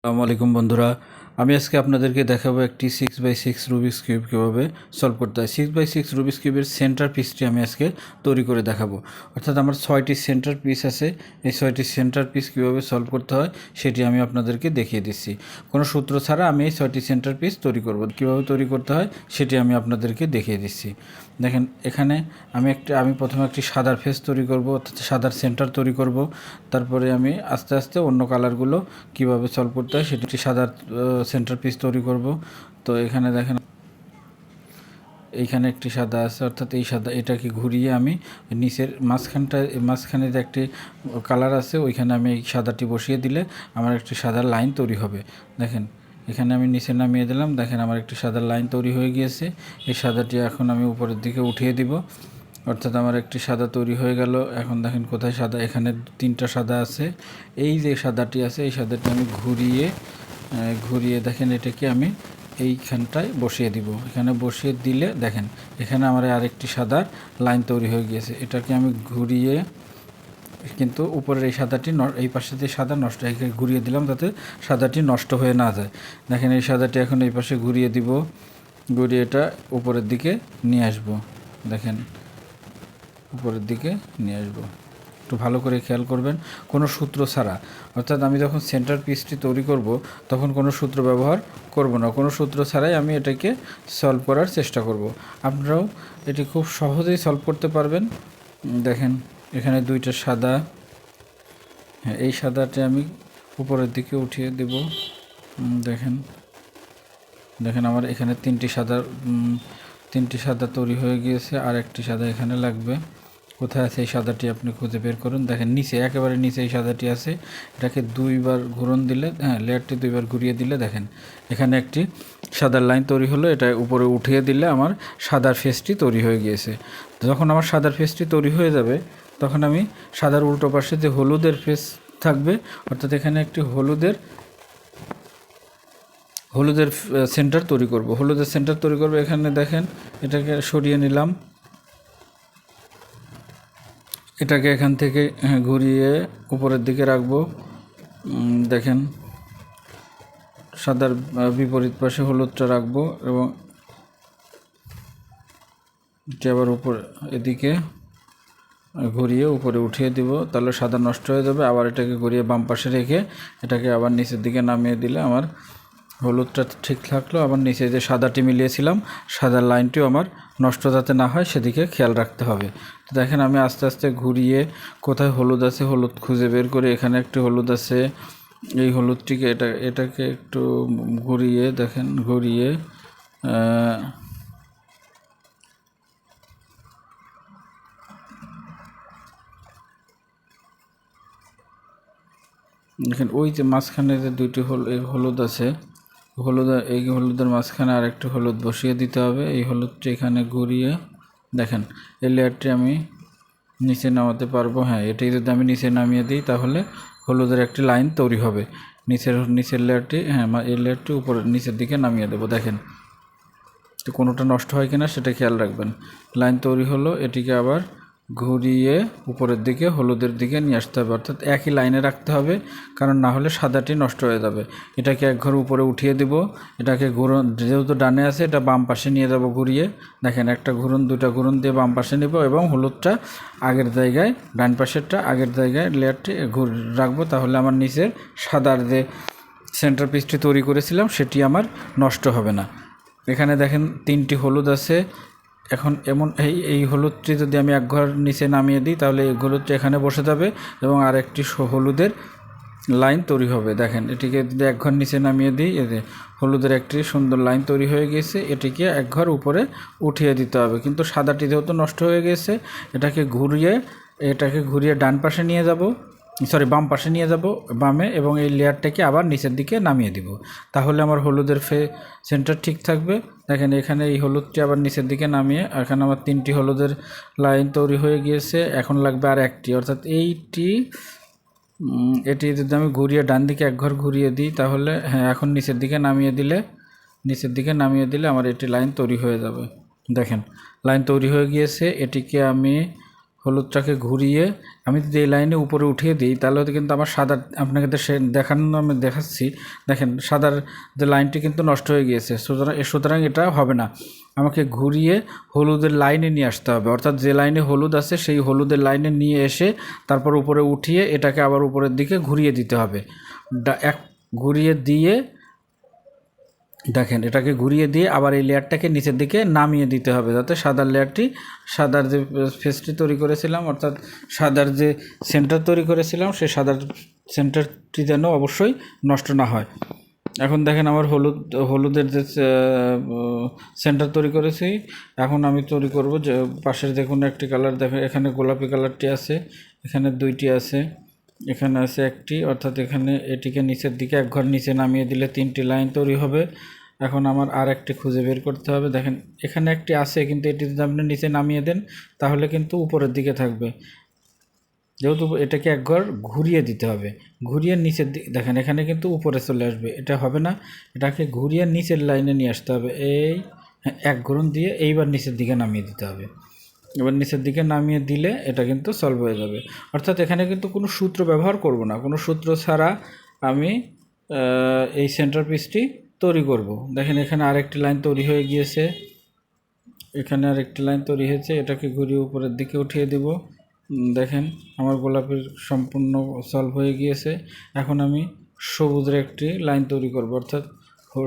আসসালামু আলাইকুম বন্ধুরা। আমি আজকে আপনাদেরকে দেখাবো একটি six by six Rubik's cube কীভাবে সলভ করতে হয়। সিক্স বাই সিক্স রুবিক্স কিউবের সেন্টার পিসটি আমি আজকে তৈরি করে দেখাবো। অর্থাৎ আমার ছয়টি সেন্টার পিস আছে। এই ছয়টি সেন্টার পিস কীভাবে সলভ করতে হয়, সেটি আমি আপনাদেরকে দেখিয়ে দিচ্ছি। কোনো সূত্র ছাড়া আমি এই ছয়টি সেন্টার পিস তৈরি করব। কীভাবে তৈরি করতে হয়, সেটি আমি আপনাদেরকে দেখিয়ে দিচ্ছি। দেখেন, এখানে আমি একটা, আমি প্রথমে একটি সাদার ফেস তৈরি করব, অর্থাৎ সাদার সেন্টার তৈরি করব। তারপরে আমি আস্তে আস্তে অন্য কালারগুলো কীভাবে সলভ করতে হয়, সেটি সাদার সেন্টার পিস তৈরি করব। তো এখানে দেখেন, এইখানে একটি সাদা আছে, অর্থাৎ এই সাদা, এটাকে ঘুরিয়ে আমি নিচের মাঝখানটা মাঝখানে যে একটি কালার আছে, ওইখানে আমি এই সাদাটি বসিয়ে দিলে আমার একটি সাদা লাইন তৈরি হবে। দেখেন, এখানে আমি নিচে নামিয়ে দিলাম, দেখেন আমার একটি সাদা লাইন তৈরি হয়ে গিয়েছে। এই সাদাটি এখন আমি উপরের দিকে উঠিয়ে দিব। অর্থাৎ আমার একটি সাদা তৈরি হয়ে গেল। এখন দেখেন কোথায় সাদা, এখানে তিনটা সাদা আছে। এই যে সাদাটি আছে, এই সাদাটি আমি ঘুরিয়ে ঘুরিয়ে দেখেন এটাকে আমি এইখানটায় বসিয়ে দিব। এখানে বসিয়ে দিলে দেখেন, এখানে আমার আরেকটি সাদার লাইন তৈরি হয়ে গিয়েছে। এটাকে আমি ঘুরিয়ে, কিন্তু উপরের এই সাদাটি এই পাশে যে সাদা নষ্ট ঘুরিয়ে দিলাম যাতে সাদাটি নষ্ট হয়ে না যায়। দেখেন এই সাদাটি এখন এই পাশে ঘুরিয়ে দিব, ঘুরিয়ে এটা উপরের দিকে নিয়ে আসব। দেখেন উপরের দিকে নিয়ে আসব। একটু ভালো করে খেয়াল করবেন, কোনো সূত্র ছাড়া। অর্থাৎ আমি যখন সেন্টার পিসটি তৈরি করব, তখন কোনো সূত্র ব্যবহার করব না। কোনো সূত্র ছাড়াই আমি এটাকে সলভ করার চেষ্টা করব। আপনারাও এটি খুব সহজেই সলভ করতে পারবেন। দেখেন, এখানে দুইটা সাদা। হ্যাঁ এই সাদাটা আমি উপরের দিকে উঠিয়ে দেব। দেখেন দেখেন আমার এখানে তিনটি সাদা তিনটি সাদা তৈরি হয়ে গিয়েছে। আর একটি সাদা এখানে লাগবে। কোথায় আছে এই সাদাটি আপনি খুঁজে বের করুন। দেখেন নিচে, একেবারে নিচে এই সাদাটি আছে। এটাকে দুইবার ঘুরন দিলে হ্যাঁ লেয়ারটি দুইবার ঘুরিয়ে দিলে দেখেন, এখানে একটি সাদার লাইন তৈরি হলো। এটা উপরে উঠিয়ে দিলে আমার সাদার ফেসটি তৈরি হয়ে গিয়েছে। যখন আমার সাদার ফেসটি তৈরি হয়ে যাবে, তখন আমি সাদার উল্টো পাশে যে হলুদের ফেস থাকবে, অর্থাৎ এখানে একটি হলুদের হলুদের সেন্টার তৈরি করব। হলুদের সেন্টার তৈরি করব। এখানে দেখেন, এটাকে সরিয়ে নিলাম। এটাকে এখান থেকে হ্যাঁ, ঘুরিয়ে উপরের দিকে রাখব। দেখেন সাদার বিপরীত পাশে হলুদটা রাখব এবং এটি আবার উপর এদিকে ঘুরিয়ে উপরে উঠিয়ে দিব তাহলে সাদা নষ্ট হয়ে যাবে। আবার এটাকে ঘুরিয়ে বাম পাশে রেখে এটাকে আবার নিচের দিকে নামিয়ে দিলে আমার হলুদটা ঠিক থাকল, আবার নিচে যে সাদাটি মিলিয়েছিলাম, সাদার লাইনটিও আমার নষ্ট যাতে না হয় সেদিকে খেয়াল রাখতে হবে। তো দেখেন আমি আস্তে আস্তে ঘুরিয়ে কোথায় হলুদ আছে হলুদ খুঁজে বের করে এখানে একটি হলুদ আছে। এই হলুদটিকে এটা, এটাকে একটু ঘুরিয়ে দেখেন ঘুরিয়ে দেখেন ওই যে মাঝখানে যে দুইটি হল হলুদ আছে হলুদ এই হলুদের মাঝখানে আরেকটি হলুদ বসিয়ে দিতে হবে। এই হলুদটি এখানে ঘুরিয়ে দেখেন, এই লেয়ারটি আমি নিচে নামাতে পারব। হ্যাঁ এটি যদি আমি নিচে নামিয়ে দিই তাহলে হলুদের একটি লাইন তৈরি হবে। নিচের নিচের লেয়ারটি হ্যাঁ এই লেয়ারটি উপরে, নিচের দিকে নামিয়ে দেবো। দেখেন, তো কোনোটা নষ্ট হয় কিনা সেটা খেয়াল রাখবেন। লাইন তৈরি হলো, এটিকে আবার ঘুরিয়ে উপরের দিকে, হলুদের দিকে নিয়ে আসতে হবে। অর্থাৎ একই লাইনে রাখতে হবে, কারণ না হলে সাদাটি নষ্ট হয়ে যাবে। এটাকে এক ঘর উপরে উঠিয়ে দিব। এটাকে ঘুরন, যেহেতু ডানে আছে, এটা বাম পাশে নিয়ে যাব ঘুরিয়ে। দেখেন, একটা ঘুরন দুটা ঘুরন দিয়ে বাম পাশে নিব এবং হলুদটা আগের জায়গায়, ডান পাশেরটা আগের জায়গায় লেয়ারটি ঘুর, রাখব। তাহলে আমার নিচের সাদার যে সেন্টার পিসটি তৈরি করেছিলাম, সেটি আমার নষ্ট হবে না। এখানে দেখেন, তিনটি হলুদ আছে এখন এমন, এই এই হলুদটি যদি আমি এক ঘর নিচে নামিয়ে দিই, তাহলে এই হলুদটি এখানে বসে যাবে এবং আর একটি হলুদের লাইন তৈরি হবে। দেখেন, এটিকে যদি এক ঘর নিচে নামিয়ে দিই যে হলুদের একটি সুন্দর লাইন তৈরি হয়ে গেছে, এটিকে এক ঘর উপরে উঠিয়ে দিতে হবে। কিন্তু সাদাটি যেহেতু নষ্ট হয়ে গেছে, এটাকে ঘুরিয়ে এটাকে ঘুরিয়ে ডান পাশে নিয়ে যাব। সরি, বাম পাশে নিয়ে যাব, বামে, এবং এই লেয়ারটাকে আবার নিচের দিকে নামিয়ে দিব। তাহলে আমার হলুদের ফে সেন্টার ঠিক থাকবে। দেখেন, এখানে এই হলুদটি আবার নিচের দিকে নামিয়ে এখানে আমার তিনটি হলুদের লাইন তৈরি হয়ে গিয়েছে। এখন লাগবে আর একটি। অর্থাৎ এইটি এটি যদি আমি ঘুরিয়ে ডান দিকে এক ঘর ঘুরিয়ে দিই, তাহলে হ্যাঁ এখন নিচের দিকে নামিয়ে দিলে, নিচের দিকে নামিয়ে দিলে আমার এটি লাইন তৈরি হয়ে যাবে। দেখেন, লাইন তৈরি হয়ে গিয়েছে। এটিকে আমি হলুদটাকে ঘুরিয়ে আমি যদি এই লাইনে উপরে উঠিয়ে দিই, তাহলে হয়তো কিন্তু আমার সাদা আপনাকে সে দেখানো, আমি দেখাচ্ছি। দেখেন, সাদার যে লাইনটি কিন্তু নষ্ট হয়ে গিয়েছে। সুতরাং সুতরাং এটা হবে না। আমাকে ঘুরিয়ে হলুদের লাইনে নিয়ে আসতে হবে। অর্থাৎ যে লাইনে হলুদ আছে, সেই হলুদের লাইনে নিয়ে এসে তারপর উপরে উঠিয়ে এটাকে আবার উপরের দিকে ঘুরিয়ে দিতে হবে। এক, ঘুরিয়ে দিয়ে দেখেন, এটাকে ঘুরিয়ে দিয়ে আবার এই লেয়ারটাকে নিচের দিকে নামিয়ে দিতে হবে যাতে সাদার লেয়ারটি, সাদার যে ফেসটি তৈরি করেছিলাম, অর্থাৎ সাদার যে সেন্টার তৈরি করেছিলাম, সেই সাদার সেন্টারটি যেন অবশ্যই নষ্ট না হয়। এখন দেখেন আমার হলুদ, হলুদের যে সেন্টার তৈরি করেছি, এখন আমি তৈরি করব যে, পাশের দেখুন একটি কালার দেখেন এখানে গোলাপি কালারটি আছে, এখানে দুইটি আছে। এখানে আছে একটি অর্থাৎ এখানে এটিকে নিচের দিকে এক ঘর নিচে নামিয়ে দিলে তিনটি লাইন তৈরি হবে। এখন আমার আর একটি খুঁজে বের করতে হবে। দেখেন এখানে একটি আছে কিন্তু এটি যদি আপনি নিচে নামিয়ে দেন তাহলে কিন্তু উপরের দিকে থাকবে। যেহেতু এটাকে একবার ঘুরিয়ে দিতে হবে। ঘুরিয়ে নিচের দিকে দেখেন এখানে কিন্তু উপরে চলে আসবে। এটা হবে না এটাকে ঘুরিয়ে নিচের লাইনে নিয়ে আসতে হবে। এই হ্যাঁ, এক ঘুরন দিয়ে এইবার নিচের দিকে নামিয়ে দিতে হবে। এবার নিচের দিকে নামিয়ে দিলে এটা কিন্তু সলভ হয়ে যাবে। অর্থাৎ এখানে কিন্তু কোনো সূত্র ব্যবহার করব না। কোনো সূত্র ছাড়া আমি এই সেন্টার পিসটি তৈরি করব। দেখেন এখানে আরেকটি লাইন তৈরি হয়ে গিয়েছে। এখানে আরেকটি লাইন তৈরি হয়েছে। এটাকে ঘুরিয়ে উপরের দিকে উঠিয়ে দেব। দেখেন আমার গোলাপের সম্পূর্ণ সলভ হয়ে গিয়েছে। এখন আমি সবুজের একটি লাইন তৈরি করব। অর্থাৎ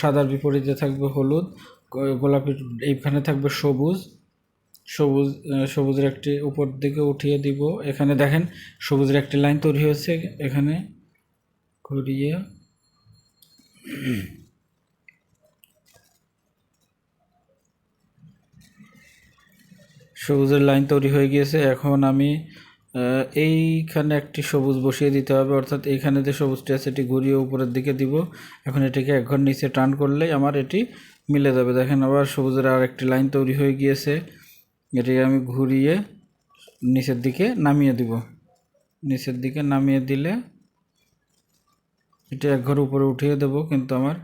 সাদার বিপরীতে থাকবে হলুদ গোলাপের এইখানে থাকবে সবুজ। সবুজ সবুজের একটি উপর দিকে উঠিয়ে দিব। এখানে দেখেন সবুজের একটি লাইন তৈরি হয়েছে। এখানে ঘুরিয়ে সবুজের লাইন তৈরি হয়ে গিয়েছে। এখন আমি এইখানে একটি সবুজ বসিয়ে দিতে হবে। অর্থাৎ এইখানে যে সবুজটি আছে, এটি ঘুরিয়ে উপরের দিকে দিব। এখন এটিকে এক ঘর নিচে টান করলেই আমার এটি মিলে যাবে। দেখেন আবার সবুজের আর একটি লাইন তৈরি হয়ে গিয়েছে। এটিকে আমি ঘুরিয়ে নিচের দিকে নামিয়ে দিব। নিচের দিকে নামিয়ে দিলে এটি এক ঘর উপরে উঠিয়ে দেব, কিন্তু আমার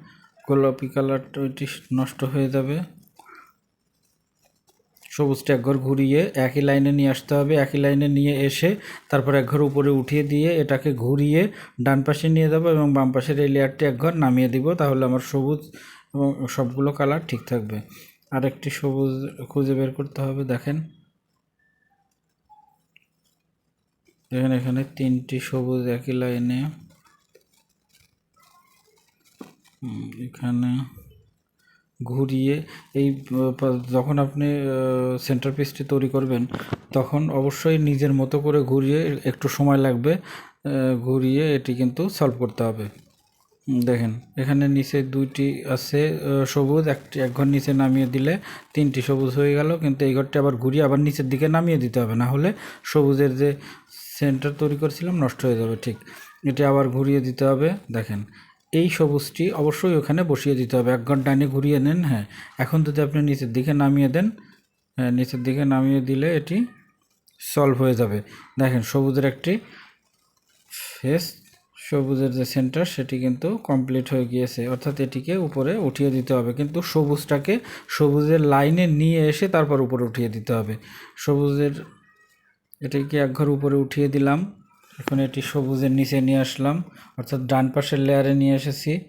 গোলাপি কালারটা ওইটি নষ্ট হয়ে যাবে। সবুজটা এক ঘর ঘুরিয়ে একই লাইনে নিয়ে আসতে হবে। একই লাইনে নিয়ে এসে তারপর এক ঘর উপরে উঠিয়ে দিয়ে এটাকে ঘুরিয়ে ডান পাশে নিয়ে যাব এবং বাম পাশের এই লেয়ারটি এক ঘর নামিয়ে দিব, তাহলে আমার সবুজ এবং সবগুলো কালার ঠিক থাকবে। আর একটি সবুজ খুঁজে বের করতে হবে, দেখেন। দেখেন এখানে তিনটি সবুজ একই লাইনে। এখানে ঘুরিয়ে এই যখন আপনি সেন্টার পিসটি তৈরি করবেন, তখন অবশ্যই নিজের মতো করে ঘুরিয়ে একটু সময় লাগবে ঘুরিয়ে এটি কিন্তু সলভ করতে হবে। দেখেন এখানে নিচে দুইটি আছে সবুজ একটি এক ঘর নিচে নামিয়ে দিলে তিনটি সবুজ হয়ে গেল কিন্তু এই ঘরটি আবার ঘুরিয়ে আবার নিচের দিকে নামিয়ে দিতে হবে না হলে সবুজের যে সেন্টার তৈরি করেছিলাম নষ্ট হয়ে যাবে ঠিক। এটি আবার ঘুরিয়ে দিতে হবে দেখেন এই সবুজটি অবশ্যই ওখানে বসিয়ে দিতে হবে এক ঘর ডাইনে ঘুরিয়ে নেন হ্যাঁ। এখন যদি আপনি নিচের দিকে নামিয়ে দেন হ্যাঁ, নিচের দিকে নামিয়ে দিলে এটি সলভ হয়ে যাবে। দেখেন সবুজের একটি ফেস সবুজের যে সেন্টার সেটি কিন্তু কমপ্লিট হয়ে গিয়েছে। অর্থাৎ এটিকে উপরে উঠিয়ে দিতে হবে। কিন্তু সবুজটাকে সবুজের লাইনে নিয়ে এসে তারপর উপরে উঠিয়ে দিতে হবে। সবুজের, এটিকে এক ঘর উপরে উঠিয়ে দিলাম। এখন এটি সবুজের নিচে নিয়ে আসলাম। অর্থাৎ ডান পাশের লেয়ারে নিয়ে এসেছি।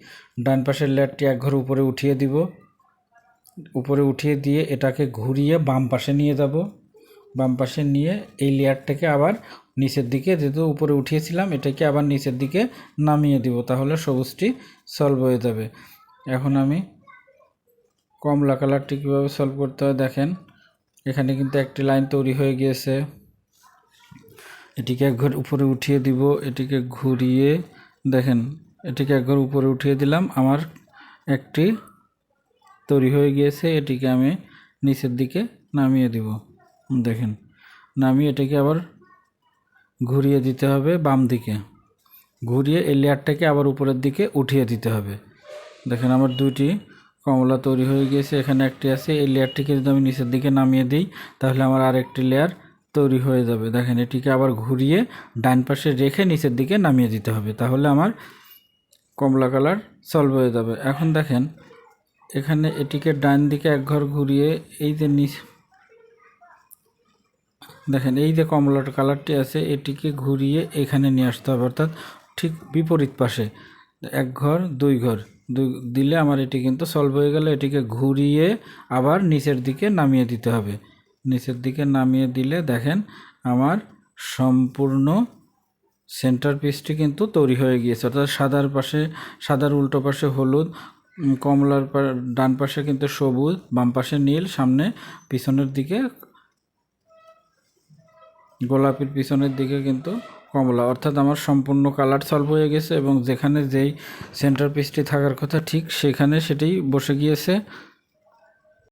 ডান পাশের লেয়ারটি এক ঘর উপরে উঠিয়ে দিব। উপরে উঠিয়ে দিয়ে এটাকে ঘুরিয়ে বাম পাশে নিয়ে যাব। বাম পাশে নিয়ে এই লেয়ারটাকে আবার নিচের দিকে, যেহেতু উপরে উঠিয়েছিলাম, এটাকে আবার নিচের দিকে নামিয়ে দিব, তাহলে সবুজটি সলভ হয়ে যাবে। এখন আমি কমলা কালারটি কীভাবে সলভ করতে হয় দেখেন। এখানে কিন্তু একটি লাইন তৈরি হয়ে গিয়েছে। এটিকে একঘর উপরে উঠিয়ে দিব, এটিকে ঘুরিয়ে, দেখেন, এটিকে একঘর উপরে উঠিয়ে দিলাম, আমার একটি তৈরি হয়ে গিয়েছে, এটিকে আমি নিচের দিকে নামিয়ে দিব। দেখেন, নামিয়ে এটাকে আবার ঘুরিয়ে দিতে হবে বাম দিকে। ঘুরিয়ে এই লেয়ারটাকে আবার উপরের দিকে উঠিয়ে দিতে হবে। দেখেন আমার দুইটি কমলা তৈরি হয়ে গিয়েছে, এখানে একটি আছে, এই লেয়ারটিকে যদি আমি নিচের দিকে নামিয়ে দিই, তাহলে আমার আরেকটি লেয়ার তৈরি হয়ে যাবে। দেখেন, এটিকে আবার ঘুরিয়ে ডান পাশে রেখে নিচের দিকে নামিয়ে দিতে হবে, তাহলে আমার কমলা কালার সলভ হয়ে যাবে। এখন দেখেন, এখানে এটিকে ডান দিকে এক ঘর ঘুরিয়ে, এই যে নিচ দেখেন, এই যে কমলার কালারটি আছে, এটিকে ঘুরিয়ে এখানে নিয়ে আসতে হবে। অর্থাৎ ঠিক বিপরীত পাশে, এক ঘর, দুই ঘর। দুই, দিলে আমার এটি কিন্তু সলভ হয়ে গেলে। এটিকে ঘুরিয়ে আবার নিচের দিকে নামিয়ে দিতে হবে। নিচের দিকে নামিয়ে দিলে দেখেন, আমার সম্পূর্ণ সেন্টার পিসটি কিন্তু তৈরি হয়ে গিয়েছে। অর্থাৎ সাদার পাশে, সাদার উল্টো পাশে হলুদ কমলার ডান পাশে কিন্তু সবুজ, বাম পাশে নীল, সামনে পিছনের দিকে গোলাপির পিছনের দিকে কিন্তু কমলা। অর্থাৎ আমার সম্পূর্ণ কালার সলভ হয়ে গেছে এবং যেখানে যেই সেন্টার পিসটি থাকার কথা ঠিক সেখানে সেটি বসে গিয়েছে।